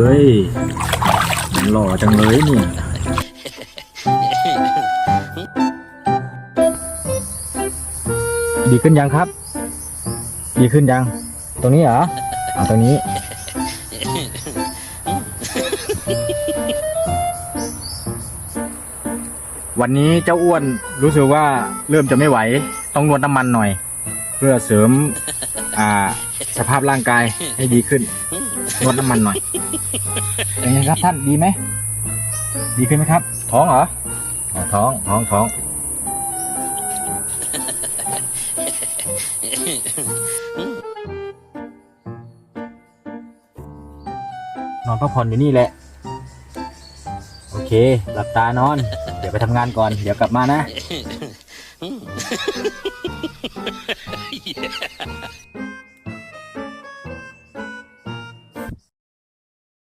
ฮ้ยหล่อจังเลยเนี่ยดีขึ้นยังครับ ดีขึ้นยัง ตรงนี้เหรอเอาตรงนี้ วันนี้เจ้าอ้วนรู้สึกว่าเริ่มจะไม่ไหว ต้องนวดน้ำมันหน่อย เพื่อเสริม อ่า สภาพร่างกายให้ดีขึ้น นวดน้ำมันหน่อยเป็นไงครับท่านดีไหมดีขึ้นไหมครับ ท้องเหรออ๋อท้องท้องท้องนอนพักผ่อนอยู่นี่แหละ โอเค หลับตานอน เดี๋ยวไปทำงานก่อน เดี๋ยวกลับมานะ